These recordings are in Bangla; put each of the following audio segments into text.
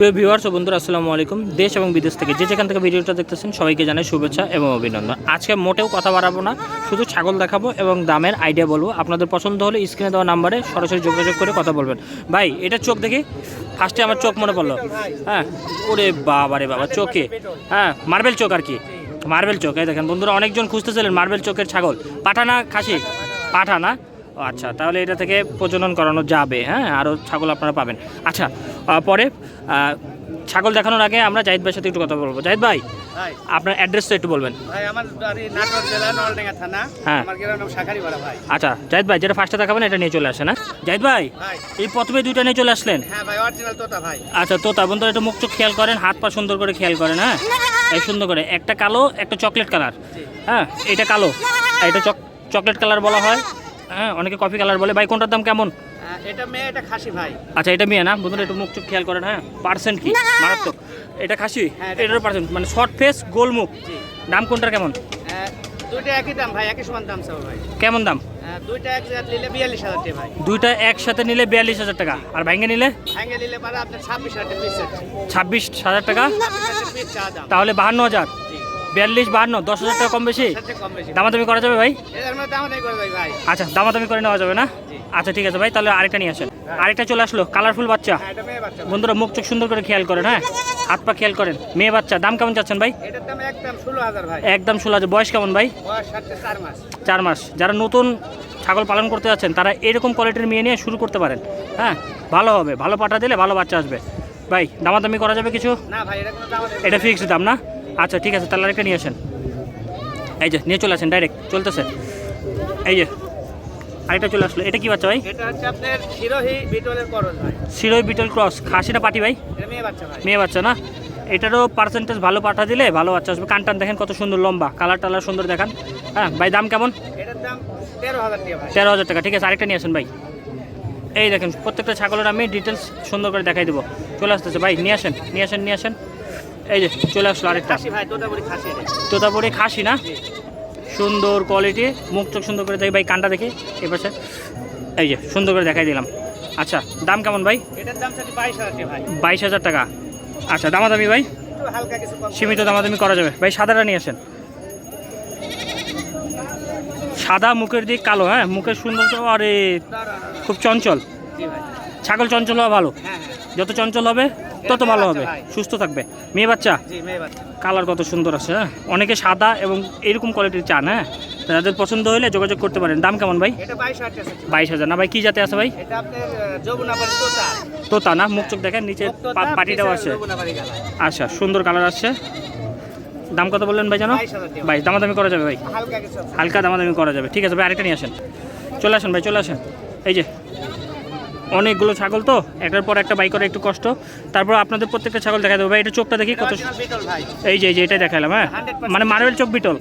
প্রিয় ভিউয়ার্স ও বন্ধুরা, আসসালামু আলাইকুম। দেশ এবং বিদেশ থেকে যে যেখান থেকে ভিডিওটা দেখতেছেন, সবাইকে জানাই শুভেচ্ছা এবং অভিনন্দন। আজকে মোটেও কথা বাড়াবো না, শুধু ছাগল দেখাবো এবং দামের আইডিয়া বলব। আপনাদের পছন্দ হলে স্ক্রিনে দেওয়া নাম্বারে সরাসরি যোগাযোগ করে কথা বলবেন। ভাই, এটা চোখ দেখি? ফার্স্টে আমার চোখ মনে পড়ল। হ্যাঁ? ওরে বাবা রে বাবা, চোখে হ্যাঁ মার্বেল চোখ আর কি। মার্বেল চোখ, এই দেখেন বন্ধুরা, অনেকজন খুঁজতেছিলেন মার্বেল চোখের ছাগল। পাঠা না খাসি? পাঠা না আচ্ছা তাহলে এটা থেকে প্রজনন করানো যাবে হ্যাঁ? আরও ছাগল আপনারা পাবেন। আচ্ছা পরে ছাগল দেখানোর আগে আমরা জাহিদ ভাইয়ের সাথে একটু কথা বলব। জাহিদ ভাই আপনার অ্যাড্রেসটা একটু বলবেন। ভাই আমার বাড়ি নাটোর জেলা নলডাঙ্গা থানা। হ্যাঁ। আমার নাম ভাই। আচ্ছা জাহিদ ভাই যেটা ফার্স্টে দেখাবেন এটা নিয়ে চলে আসেন না জাহিদ ভাই এই প্রথমে দুইটা নিয়ে চলে আসলেন? হ্যাঁ ভাই অরিজিনাল তোতা ভাই। আচ্ছা তো তা বন্ধুরা একটু মুখ চোখ খেয়াল করেন হাত পা সুন্দর করে খেয়াল করেন হ্যাঁ? এই সুন্দর করে একটা কালো একটা চকলেট কালার হ্যাঁ? এটা কালো এটা চক চকলেট কালার বলা হয় হ্যাঁ? অনেকে কফি কালার বলে। ভাই কোনটার দাম কেমন? এটা মেয়ে এটা খাসি ভাই। আচ্ছা এটা মেয়ে না? বন্ধুরা একটু মুখ চোখ খেয়াল করেন হ্যাঁ? পার্সেন্ট কি? মারাত্মক। এটা খাসি? হ্যাঁ, এটা এটার পার্সেন্ট মানে শর্ট ফেস গোল মুখ। দাম কোনটার কেমন? দুইটা একই দাম ভাই একই সমান দাম ভাই। কেমন দাম? দুইটা এক নিলে বিয়াল্লিশ হাজার টাকা ভাই। দুইটা একসাথে নিলে বিয়াল্লিশ হাজার টাকা। আর ভাঙ্গে নিলে? ভাঙে নিলে পারে আপনার ছাব্বিশ হাজার টাকা ছাব্বিশ হাজার তাহলে বাহান্ন হাজার। বিয়াল্লিশ বাহান্ন দশ হাজার টাকা কম বেশি? দামাদামি করা যাবে ভাই? আচ্ছা দামাদামি করে নেওয়া যাবে না? আচ্ছা ঠিক আছে ভাই তাহলে আরেকটা নিয়ে আসেন। আরেকটা চলে আসলো কালারফুল বাচ্চা। হ্যাঁ বাচ্চা। বন্ধুরা মুখ চোখ সুন্দর করে খেয়াল করেন হ্যাঁ? হাত পা খেয়াল করেন। মেয়ে বাচ্চা দাম কেমন চাচ্ছেন ভাই? একদম ষোলো হাজার বয়স কেমন ভাই? চার মাস। যারা নতুন ছাগল পালন করতে যাচ্ছেন তারা এরকম কোয়ালিটির মেয়ে নিয়ে শুরু করতে পারেন হ্যাঁ? ভালো হবে ভালো পাঠা দিলে ভালো বাচ্চা আসবে। ভাই দামাদামি করা যাবে কিছু? এটা ফিক্সড দাম না? আচ্ছা ঠিক আছে তাহলে আরেকটা নিয়ে আসেন। এই যে নিয়ে চলে আসেন ডাইরেক্ট চলতেছে। এই যে আরেকটা চলে আসলো। এটা কি বাচ্চা ভাই? এটা হচ্ছে আপনার হিরোহি বিটলের করজ ভাই। সিরোই বিটল ক্রস। খাসিটা পাটি ভাই? মেয়ে বাচ্চা ভাই। মেয়ে বাচ্চা না? এটারও পার্সেন্টেজ ভালো পাঠা দিলে ভালো বাচ্চা আসবে। কান টান দেখেন কত সুন্দর লম্বা। কালার টালার সুন্দর দেখান। হ্যাঁ ভাই দাম কেমন? এটার দাম তেরো হাজার টাকা তেরো হাজার টাকা। ঠিক আছে আরেকটা নিয়ে আসেন ভাই। এই দেখেন প্রত্যেকটা ছাগলের আমি ডিটেলস সুন্দর করে দেখাই দেবো। চলে আসতেছে ভাই নিয়ে আসেন নিয়ে আসেন নিয়ে আসেন। এই যে চলে আসলো আরেকটা। তোতাপুরি খাসি না? সুন্দর কোয়ালিটি মুখ চোখ সুন্দর করে দেখি ভাই কানটা দেখি এ পাশে। এই যে সুন্দর করে দেখাই দিলাম। আচ্ছা দাম কেমন ভাই? এটার দাম বাইশ হাজার টাকা আচ্ছা দামাদামি ভাই? সীমিত দামাদামি করা যাবে। ভাই সাদাটা নিয়ে আসেন। সাদা মুখের দিক কালো হ্যাঁ? মুখের সৌন্দর্য আরে খুব চঞ্চল। ছাগল চঞ্চল হওয়া ভালো। হ্যাঁ হ্যাঁ। যত চঞ্চল হবে তত ভালো হবে। সুস্থ থাকবে। মেয়ে বাচ্চা? কালার কত সুন্দর আছে হ্যাঁ? অনেকে সাদা এবং এরকম কোয়ালিটির চান হ্যাঁ? যাদের পছন্দ হলে যোগাযোগ করতে পারেন। দাম কেমন ভাই? বাইশ হাজার না ভাই কি জাতে আছে ভাই? তোতা। না? মুখ চোখ দেখেন নিচে পাটিটাও আছে। আচ্ছা সুন্দর কালার আসছে। দাম কত বললেন ভাই জানো? বাইশ দামাদামি করা যাবে ভাই। হালকা দামাদামি করা যাবে। ঠিক আছে ভাই আরেকটা নিয়ে আসেন। চলে আসেন ভাই চলে আসেন। এই যে অনেকগুলো ছাগল তো একটার পর একটা বাই করে একটু কষ্ট। তারপর আপনাদের প্রত্যেকটা ছাগল দেখা দেবো ভাই এটা চোখটা দেখি কত এই যে এই যে এটাই দেখালাম হ্যাঁ? মানে মার্বেল চোখ বিটল?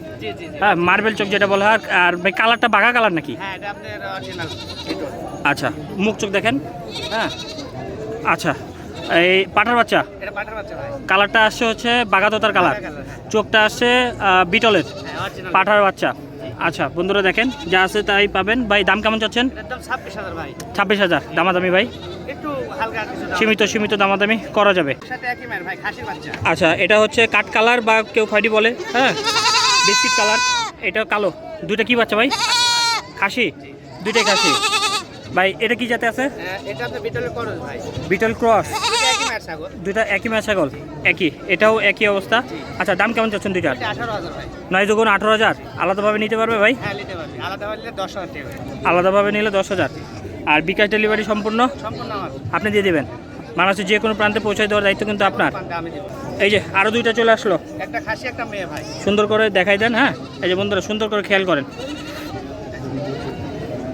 হ্যাঁ মার্বেল চোখ যেটা বলা হয় আর ভাই কালারটা বাঘা কালার নাকি? হ্যাঁ এটা আচ্ছা মুখ চোখ দেখেন হ্যাঁ? আচ্ছা এই পাঠার বাচ্চা? এটা কালারটা আসছে হচ্ছে বাঘাততার কালার। সাদা কালার, হ্যাঁ। চোখটা আসছে বিটলের হ্যাঁ পাঠার বাচ্চা। আচ্ছা বন্ধুরা দেখেন যা আছে তাই পাবেন। ভাই দাম কেমন চাচ্ছেন? ছাব্বিশ হাজার দামাদামি ভাই? সীমিত সীমিত দামাদামি করা যাবে। আচ্ছা এটা হচ্ছে কাঠ কালার বা কেউ খয়রি বলে হ্যাঁ? বিস্কিট কালার এটা কালো। দুইটা কি বাচ্চা ভাই? খাসি? দুইটাই খাসি। ভাই এটা কি জাতে আছে? হ্যাঁ, বিটল ক্রস। এটা একই মায়ের ছাগল? দুইটা একই। এটাও একই অবস্থা? আচ্ছা দাম কেমন চাচ্ছেন দুইটার? নয় দুগুণ আঠারো হাজার। আলাদাভাবে নিতে পারবে ভাই? হ্যাঁ। আলাদাভাবে নিলে দশ হাজার আর বিকাশ ডেলিভারি সম্পূর্ণ? আপনি দিয়ে দেবেন। মানুষের যে কোনো প্রান্তে পৌঁছে দেওয়ার দায়িত্ব কিন্তু আপনার। এই যে আরও দুইটা চলে আসলো। একটা খাসি একটা মেয়ে ভাই। সুন্দর করে দেখাই দেন হ্যাঁ? এই যে বন্ধুরা সুন্দর করে খেয়াল করেন।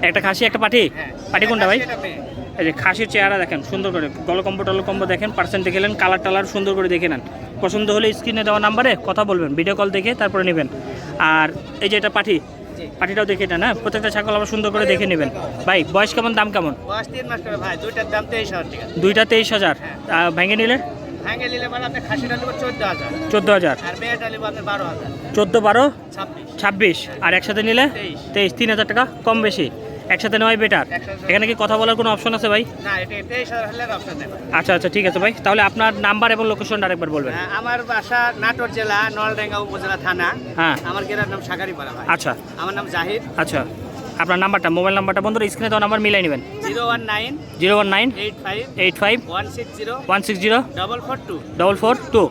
একটা খাসি একটা পাটি? হ্যাঁ। পাটি কোনটা ভাই? এই যে খাসির চেহারা দেখেন সুন্দর করে গলকম্ব টলকম্ব দেখেন পার্সেন্টে গেলেন কালার টালার সুন্দর করে দেখে নেন। পছন্দ হলে স্ক্রিনে দেওয়া নাম্বারে কথা বলবেন ভিডিও কল দেখে তারপরে নেবেন। আর এই যে এটা পাঠি। পাঠিটাও দেখে নেন হ্যাঁ? প্রত্যেকটা ছাগল আবার সুন্দর করে দেখে নেবেন। ভাই বয়স কেমন দাম কেমন? দুইটা তেইশ হাজার। হ্যাঁ। ভেঙে নিলে? মানে চোদ্দ হাজার। চোদ্দ বারো ছাব্বিশ। আর একসাথে নিলে। তেইশ তিন হাজার টাকা কম বেশি। একসাথে নেওয়াই বেটার এখানে কি কথা বলার কোনো অপশন আছে ভাই? আচ্ছা আচ্ছা ঠিক আছে ভাই। তাহলে আপনার নাম্বার এবং লোকেশনটা আরেকবার বলবেন। হ্যাঁ, আমার বাসা নাটোর জেলা নলডাঙ্গা উপজেলা থানা। হ্যাঁ। আমার গ্রামের নাম সাগারিপাড়া আচ্ছা। আমার নাম জাহিদ। আচ্ছা। আপনার নাম্বারটা মোবাইল নাম্বারটা বন্ধুরা স্ক্রিনে দেওয়া নাম্বার মিলাই নেবেন। Zero one nine zero one nine eight five eight five one six zero one six zero double four two. Double four two.